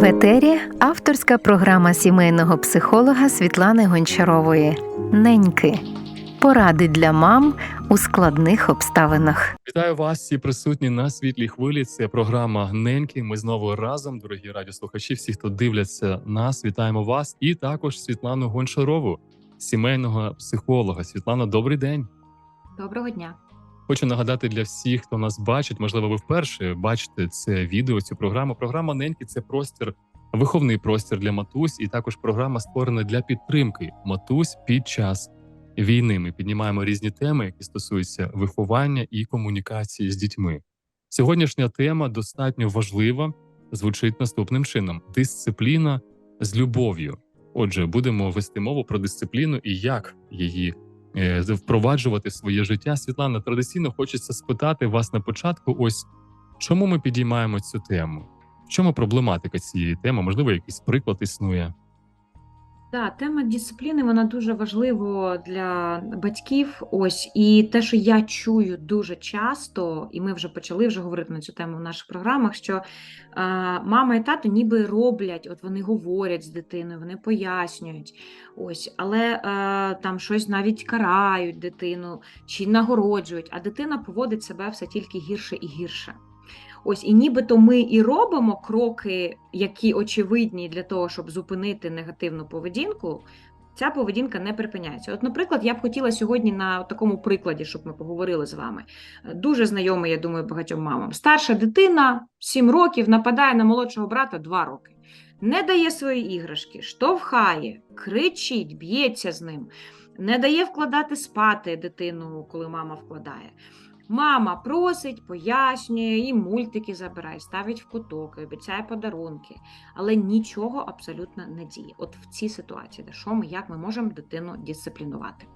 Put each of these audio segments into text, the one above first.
В етері авторська програма сімейного психолога Світлани Гончарової Неньки. Поради для мам у складних обставинах. Вітаю вас, всі присутні на світлій хвилі. Це програма Неньки. Ми знову разом, дорогі радіослухачі. Всі, хто дивляться нас, вітаємо вас і також Світлану Гончарову, сімейного психолога. Світлана, добрий день. Доброго дня. Хочу нагадати для всіх, хто нас бачить, можливо, ви вперше бачите це відео, цю програму. Програма Неньки це простір, виховний простір для матусь, і також програма створена для підтримки матусь під час війни. Ми піднімаємо різні теми, які стосуються виховання і комунікації з дітьми. Сьогоднішня тема достатньо важлива. Звучить наступним чином: дисципліна з любов'ю. Отже, будемо вести мову про дисципліну і як її впроваджувати своє життя. Світлана, традиційно хочеться спитати вас на початку: ось чому ми підіймаємо цю тему? В чому проблематика цієї теми? Можливо, якийсь приклад існує. Да, тема дисципліни вона дуже важлива для батьків. Ось і те, що я чую дуже часто, і ми вже почали вже говорити на цю тему в наших програмах. Що е, мама і тато ніби роблять, от вони говорять з дитиною, вони пояснюють. Ось, але е, там щось навіть карають дитину чи нагороджують, а дитина поводить себе все тільки гірше і гірше. Ось і нібито ми і робимо кроки, які очевидні для того, щоб зупинити негативну поведінку. Ця поведінка не припиняється. От, наприклад, я б хотіла сьогодні на такому прикладі, щоб ми поговорили з вами. Дуже знайомий, я думаю, багатьом мамам. Старша дитина 7 років нападає на молодшого брата 2 роки, не дає свої іграшки, штовхає, кричить, б'ється з ним, не дає вкладати спати дитину, коли мама вкладає. Мама просить, пояснює, і мультики забирає, ставить в куток, обіцяє подарунки, але нічого абсолютно не діє. От в цій ситуації, де що ми, як ми можемо дитину дисциплінувати?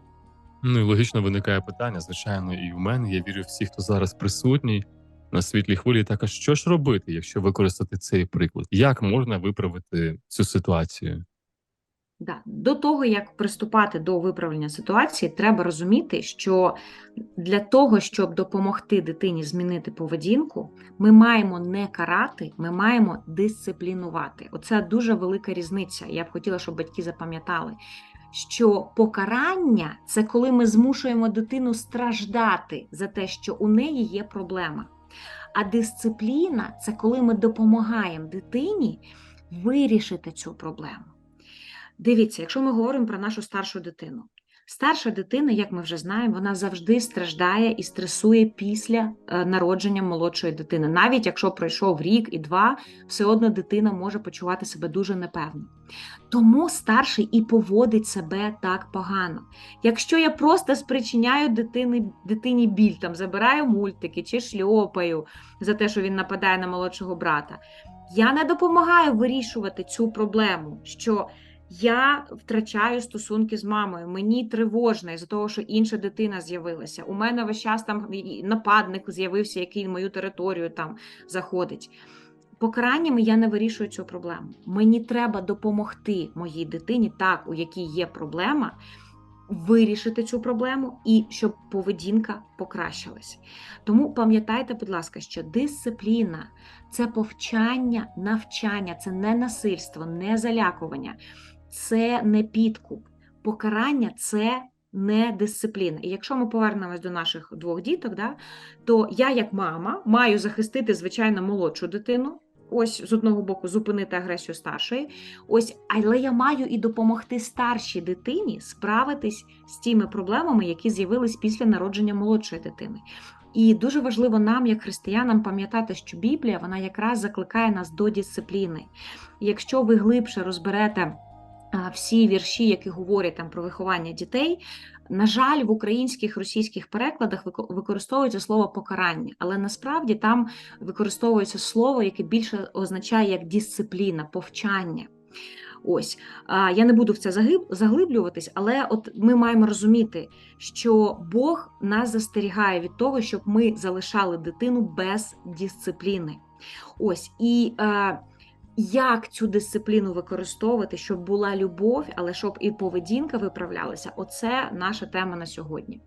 Ну і логічно виникає питання, звичайно, і в мене. Я вірю, всі, хто зараз присутній на світлій хвилі. Так а що ж робити, якщо використати цей приклад? Як можна виправити цю ситуацію? Да. До того, як приступати до виправлення ситуації, треба розуміти, що для того, щоб допомогти дитині змінити поведінку, ми маємо не карати, ми маємо дисциплінувати. Оце дуже велика різниця. Я б хотіла, щоб батьки запам'ятали, що покарання це коли ми змушуємо дитину страждати за те, що у неї є проблема. А дисципліна це коли ми допомагаємо дитині вирішити цю проблему. Дивіться, якщо ми говоримо про нашу старшу дитину. Старша дитина, як ми вже знаємо, вона завжди страждає і стресує після е, народження молодшої дитини. Навіть якщо пройшов рік і два, все одно дитина може почувати себе дуже непевно. Тому старший і поводить себе так погано. Якщо я просто спричиняю дитини, дитині біль, там забираю мультики чи шльопаю за те, що він нападає на молодшого брата, я не допомагаю вирішувати цю проблему. що я втрачаю стосунки з мамою, мені тривожно із-за того, що інша дитина з'явилася. У мене весь час там нападник з'явився, який мою територію там заходить. Покараннями я не вирішую цю проблему. Мені треба допомогти моїй дитині, так, у якій є проблема, вирішити цю проблему і щоб поведінка покращилась. Тому пам'ятайте, будь ласка, що дисципліна це повчання, навчання, це не насильство, не залякування це не підкуп. Покарання це не дисципліна. І якщо ми повернемось до наших двох діток, да, то я, як мама, маю захистити, звичайно, молодшу дитину. Ось з одного боку зупинити агресію старшої, ось, але я маю і допомогти старшій дитині справитись з тими проблемами, які з'явились після народження молодшої дитини. І дуже важливо нам, як християнам, пам'ятати, що Біблія вона якраз закликає нас до дисципліни. Якщо ви глибше розберете всі вірші, які говорять там про виховання дітей. На жаль, в українських російських перекладах використовується слово покарання, але насправді там використовується слово, яке більше означає як дисципліна, повчання. Ось я не буду в це заглиблюватись, але от ми маємо розуміти, що Бог нас застерігає від того, щоб ми залишали дитину без дисципліни. Ось і як цю дисципліну використовувати, щоб була любов, але щоб і поведінка виправлялася, оце наша тема на сьогодні.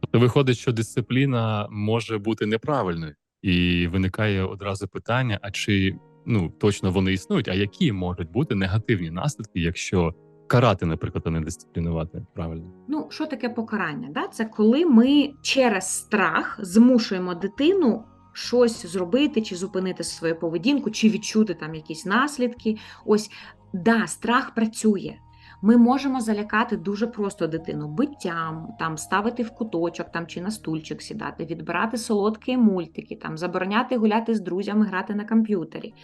Тобто виходить, що дисципліна може бути неправильною, і виникає одразу питання: а чи ну точно вони існують. А які можуть бути негативні наслідки, якщо карати, наприклад, а не дисциплінувати правильно? Ну, що таке покарання? Да? Це коли ми через страх змушуємо дитину щось зробити, чи зупинити свою поведінку, чи відчути там якісь наслідки. Ось, да, страх працює. Ми можемо залякати дуже просто дитину биттям, там ставити в куточок там чи на стульчик сідати, відбирати солодкі мультики, там забороняти гуляти з друзями, грати на комп'ютері.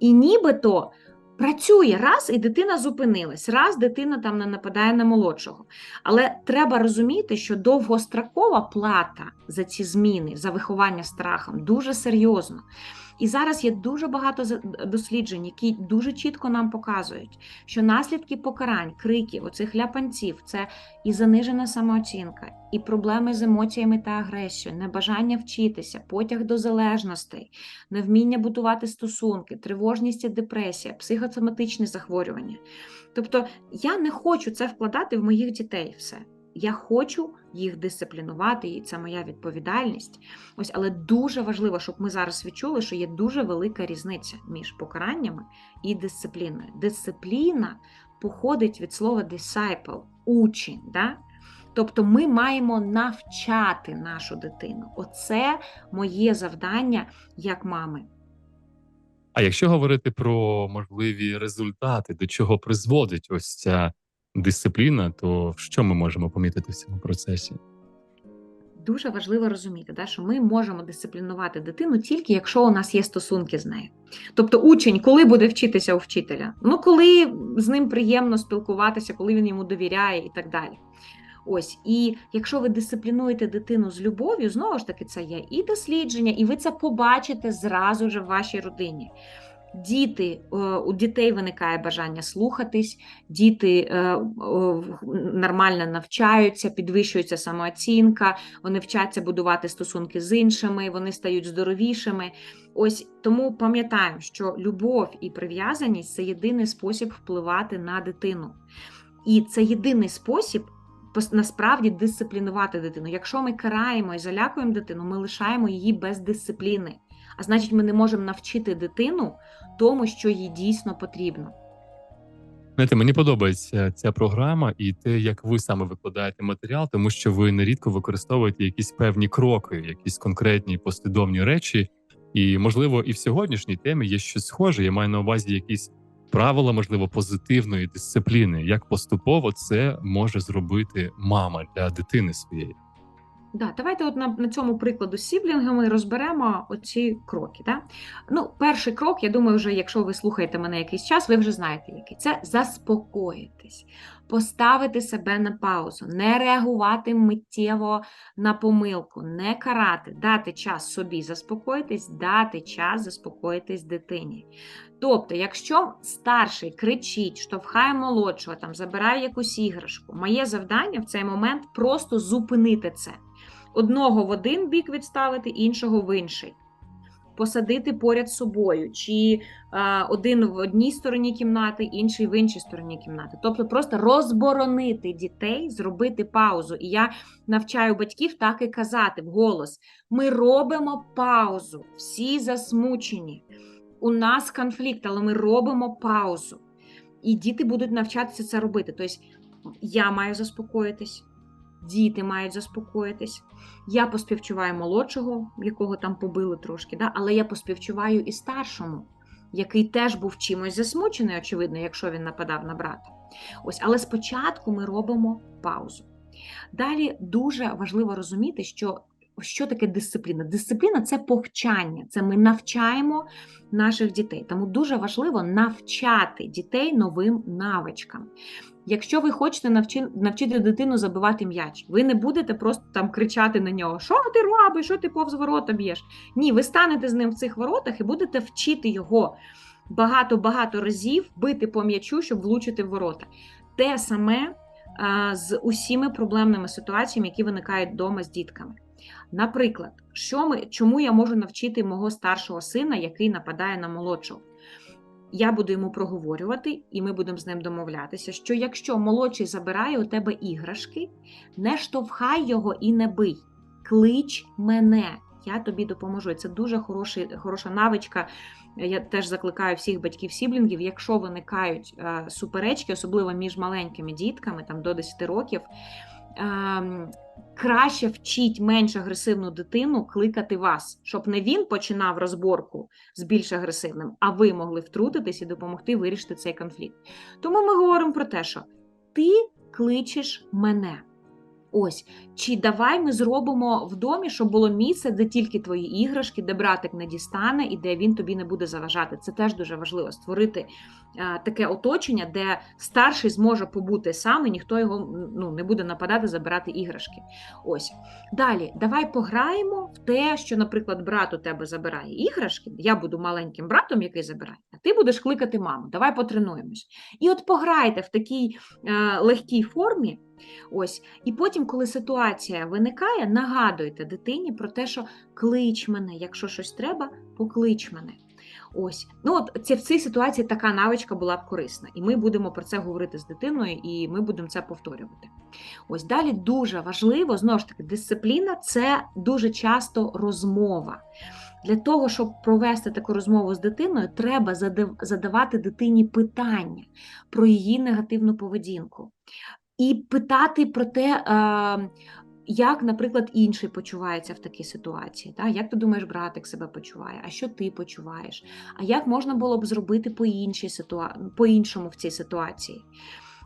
І нібито працює раз, і дитина зупинилась, раз дитина там не нападає на молодшого. Але треба розуміти, що довгострокова плата за ці зміни, за виховання страхом дуже серйозно. І зараз є дуже багато досліджень, які дуже чітко нам показують, що наслідки покарань, криків, оцих ляпанців це і занижена самооцінка, і проблеми з емоціями та агресією, небажання вчитися, потяг до залежностей, невміння будувати стосунки, тривожність і депресія, психосоматичні захворювання. Тобто я не хочу це вкладати в моїх дітей все. Я хочу їх дисциплінувати, і це моя відповідальність. Ось, але дуже важливо, щоб ми зараз відчули, що є дуже велика різниця між покараннями і дисципліною. Дисципліна походить від слова disciple, учень. Да? Тобто ми маємо навчати нашу дитину. Оце моє завдання як мами. А якщо говорити про можливі результати, до чого призводить ось ця дисципліна, то що ми можемо помітити в цьому процесі? Дуже важливо розуміти, да, що ми можемо дисциплінувати дитину тільки якщо у нас є стосунки з нею. Тобто, учень, коли буде вчитися у вчителя? Ну, коли з ним приємно спілкуватися, коли він йому довіряє і так далі. Ось, і якщо ви дисциплінуєте дитину з любов'ю, знову ж таки, це є і дослідження, і ви це побачите зразу ж в вашій родині. Діти, е, у дітей виникає бажання слухатись, діти е, е, нормально навчаються, підвищується самооцінка, вони вчаться будувати стосунки з іншими, вони стають здоровішими. Ось тому пам'ятаємо, що любов і прив'язаність це єдиний спосіб впливати на дитину. І це єдиний спосіб пос- насправді дисциплінувати дитину. Якщо ми караємо і залякуємо дитину, ми лишаємо її без дисципліни. А значить, ми не можемо навчити дитину тому, що їй дійсно потрібно. Знаєте, мені подобається ця програма і те, як ви саме викладаєте матеріал, тому що ви нерідко використовуєте якісь певні кроки, якісь конкретні послідовні речі. І можливо, і в сьогоднішній темі є щось схоже. Я маю на увазі якісь правила, можливо, позитивної дисципліни, як поступово це може зробити мама для дитини своєї. Да, давайте от на, на цьому прикладу з сіблінгами розберемо оці кроки. Да? Ну, перший крок, я думаю, вже якщо ви слухаєте мене якийсь час, ви вже знаєте, який це заспокоїтись, поставити себе на паузу, не реагувати миттєво на помилку, не карати, дати час собі заспокоїтись, дати час заспокоїтись дитині. Тобто, якщо старший кричить, штовхає молодшого, там забирає якусь іграшку, моє завдання в цей момент просто зупинити це одного в один бік відставити, іншого в інший. Посадити поряд з собою, чи а, один в одній стороні кімнати, інший в іншій стороні кімнати. Тобто просто розборонити дітей, зробити паузу. І я навчаю батьків так і казати вголос: ми робимо паузу, всі засмучені. У нас конфлікт, але ми робимо паузу. І діти будуть навчатися це робити. Тобто я маю заспокоїтись, діти мають заспокоїтись. Я поспівчуваю молодшого, якого там побили трошки, да? але я поспівчуваю і старшому, який теж був чимось засмучений, очевидно, якщо він нападав на брата. Ось, але спочатку ми робимо паузу. Далі дуже важливо розуміти, що. Що таке дисципліна? Дисципліна це повчання, це ми навчаємо наших дітей. Тому дуже важливо навчати дітей новим навичкам. Якщо ви хочете навчи, навчити дитину забивати м'яч, ви не будете просто там кричати на нього, що ти робиш, що ти повз ворота б'єш. Ні, ви станете з ним в цих воротах і будете вчити його багато-багато разів бити по м'ячу, щоб влучити в ворота. Те саме з усіма проблемними ситуаціями, які виникають вдома з дітками. Наприклад, що ми, чому я можу навчити мого старшого сина, який нападає на молодшого? Я буду йому проговорювати, і ми будемо з ним домовлятися, що якщо молодший забирає у тебе іграшки, не штовхай його і не бий. Клич мене. я тобі допоможу. Це дуже хороший, хороша навичка. Я теж закликаю всіх батьків-сіблінгів, якщо виникають е, суперечки, особливо між маленькими дітками, там до 10 років. Краще вчіть менш агресивну дитину кликати вас, щоб не він починав розборку з більш агресивним, а ви могли втрутитись і допомогти вирішити цей конфлікт. Тому ми говоримо про те, що ти кличеш мене. Ось, чи давай ми зробимо в домі, щоб було місце, де тільки твої іграшки, де братик не дістане і де він тобі не буде заважати. Це теж дуже важливо створити а, таке оточення, де старший зможе побути сам, і ніхто його ну, не буде нападати, забирати іграшки. Ось. Далі, давай пограємо в те, що, наприклад, брат у тебе забирає іграшки. Я буду маленьким братом, який забирає, ти будеш кликати маму. Давай потренуємось. І от пограйте в такій е, легкій формі. Ось, і потім, коли ситуація виникає, нагадуйте дитині про те, що клич мене, якщо щось треба, поклич мене. Ось, ну от це в цій ситуації така навичка була б корисна, і ми будемо про це говорити з дитиною, і ми будемо це повторювати. Ось далі дуже важливо, знову ж таки, дисципліна це дуже часто розмова. Для того, щоб провести таку розмову з дитиною, треба задавати дитині питання про її негативну поведінку. І питати про те, як, наприклад, інший почувається в такій ситуації. Та? Як ти думаєш, братик себе почуває, а що ти почуваєш? А як можна було б зробити по по-іншому в цій ситуації?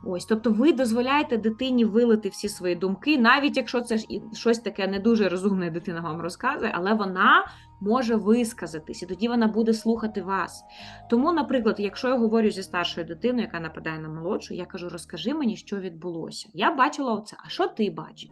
Ось, тобто ви дозволяєте дитині вилити всі свої думки, навіть якщо це ж щось таке не дуже розумне дитина вам розказує, але вона може висказатись, і тоді вона буде слухати вас. Тому, наприклад, якщо я говорю зі старшою дитиною, яка нападає на молодшу, я кажу: розкажи мені, що відбулося. Я бачила оце. А що ти бачив?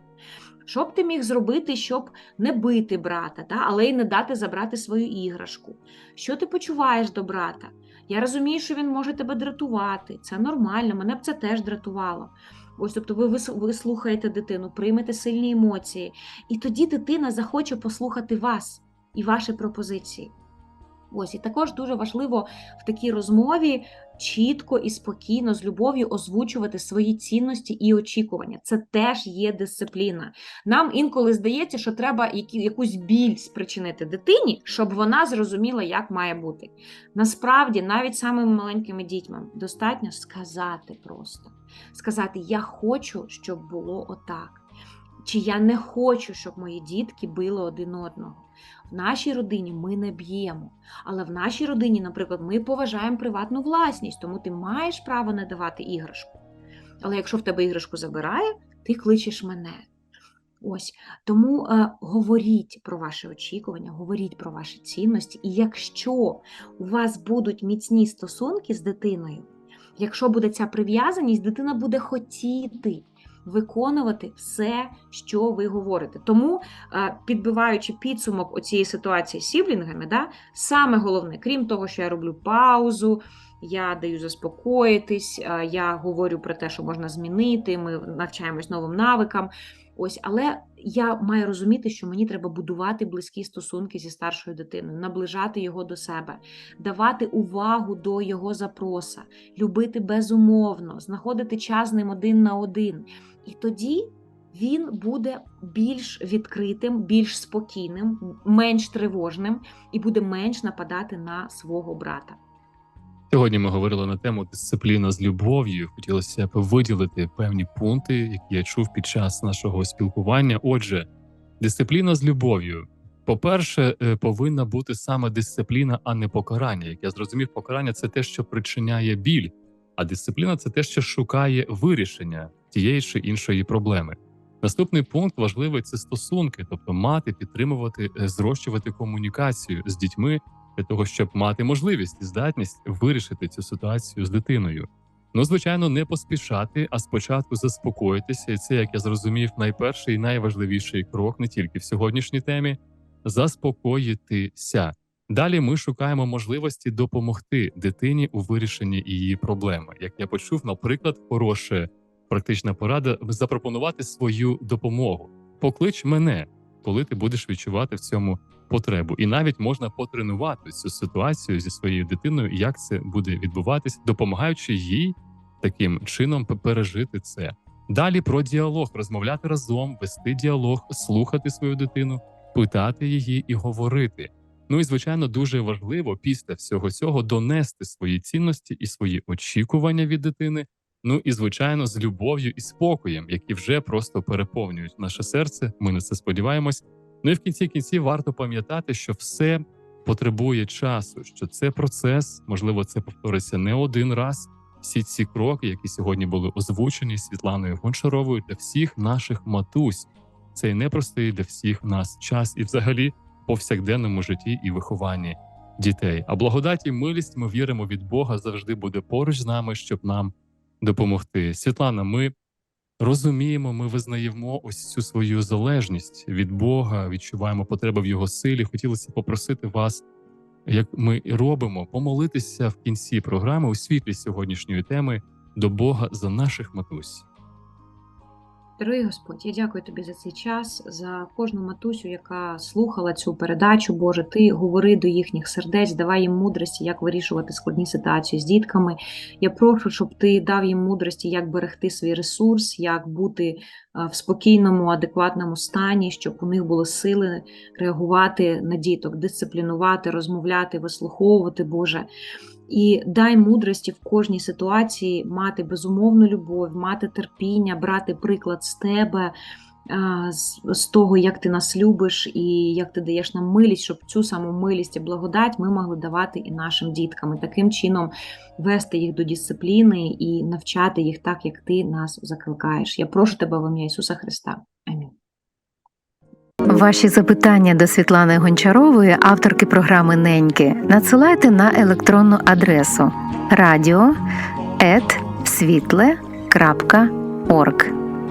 Що б ти міг зробити, щоб не бити брата, та? але й не дати забрати свою іграшку? Що ти почуваєш до брата? Я розумію, що він може тебе дратувати. Це нормально, мене б це теж дратувало. Ось, тобто, ви вислухаєте ви слухаєте дитину, приймете сильні емоції, і тоді дитина захоче послухати вас і ваші пропозиції. Ось, і також дуже важливо в такій розмові чітко і спокійно, з любов'ю озвучувати свої цінності і очікування. Це теж є дисципліна. Нам інколи здається, що треба якусь біль спричинити дитині, щоб вона зрозуміла, як має бути. Насправді, навіть самим маленькими дітьми достатньо сказати просто: сказати: Я хочу, щоб було отак. Чи я не хочу, щоб мої дітки били один одного. Нашій родині ми не б'ємо, але в нашій родині, наприклад, ми поважаємо приватну власність, тому ти маєш право не давати іграшку. Але якщо в тебе іграшку забирає, ти кличеш мене. Ось тому е, говоріть про ваші очікування, говоріть про ваші цінності. І якщо у вас будуть міцні стосунки з дитиною, якщо буде ця прив'язаність, дитина буде хотіти виконувати все, що ви говорите. Тому, е, підбиваючи підсумок оцієї ситуації з сіблінгами, да, саме головне, крім того, що я роблю паузу, я даю заспокоїтись, е, я говорю про те, що можна змінити, ми навчаємось новим навикам. Ось, але я маю розуміти, що мені треба будувати близькі стосунки зі старшою дитиною, наближати його до себе, давати увагу до його запроса, любити безумовно, знаходити час з ним один на один. І тоді він буде більш відкритим, більш спокійним, менш тривожним і буде менш нападати на свого брата. Сьогодні ми говорили на тему дисципліна з любов'ю. Хотілося б виділити певні пункти, які я чув під час нашого спілкування. Отже, дисципліна з любов'ю. По-перше, е, повинна бути саме дисципліна, а не покарання. Як я зрозумів, покарання це те, що причиняє біль, а дисципліна це те, що шукає вирішення тієї чи іншої проблеми. Наступний пункт важливий це стосунки, тобто мати, підтримувати, е, зрощувати комунікацію з дітьми для того, щоб мати можливість і здатність вирішити цю ситуацію з дитиною. Ну, звичайно, не поспішати, а спочатку заспокоїтися, і це, як я зрозумів, найперший і найважливіший крок не тільки в сьогоднішній темі заспокоїтися. Далі ми шукаємо можливості допомогти дитині у вирішенні її проблеми. Як я почув, наприклад, хороша практична порада запропонувати свою допомогу. Поклич мене, коли ти будеш відчувати в цьому потребу, і навіть можна потренувати цю ситуацію зі своєю дитиною, як це буде відбуватись, допомагаючи їй таким чином пережити це. Далі про діалог, розмовляти разом, вести діалог, слухати свою дитину, питати її і говорити. Ну і звичайно, дуже важливо після всього цього донести свої цінності і свої очікування від дитини. Ну і звичайно, з любов'ю і спокоєм, які вже просто переповнюють наше серце. Ми на це сподіваємось. Ну і в кінці кінці варто пам'ятати, що все потребує часу, що це процес, можливо, це повториться не один раз. Всі ці кроки, які сьогодні були озвучені Світланою Гончаровою для всіх наших матусь, цей непростий для всіх нас час і, взагалі, повсякденному житті і вихованні дітей. А благодать і милість ми віримо від Бога завжди буде поруч з нами, щоб нам допомогти. Світлана, ми розуміємо, ми визнаємо ось цю свою залежність від Бога, відчуваємо потребу в його силі. Хотілося попросити вас, як ми і робимо, помолитися в кінці програми у світлі сьогоднішньої теми до Бога за наших матусь. Дорогий Господь, я дякую тобі за цей час, за кожну матусю, яка слухала цю передачу. Боже, ти говори до їхніх сердець, давай їм мудрості, як вирішувати складні ситуації з дітками. Я прошу, щоб ти дав їм мудрості, як берегти свій ресурс, як бути в спокійному, адекватному стані, щоб у них були сили реагувати на діток, дисциплінувати, розмовляти, вислуховувати, Боже. І дай мудрості в кожній ситуації мати безумовну любов, мати терпіння, брати приклад з тебе, з того, як ти нас любиш і як ти даєш нам милість, щоб цю саму милість і благодать ми могли давати і нашим діткам. І таким чином вести їх до дисципліни і навчати їх так, як ти нас закликаєш. Я прошу тебе в ім'я Ісуса Христа. Амінь. Ваші запитання до Світлани Гончарової, авторки програми Неньки, надсилайте на електронну адресу radio.світле.орг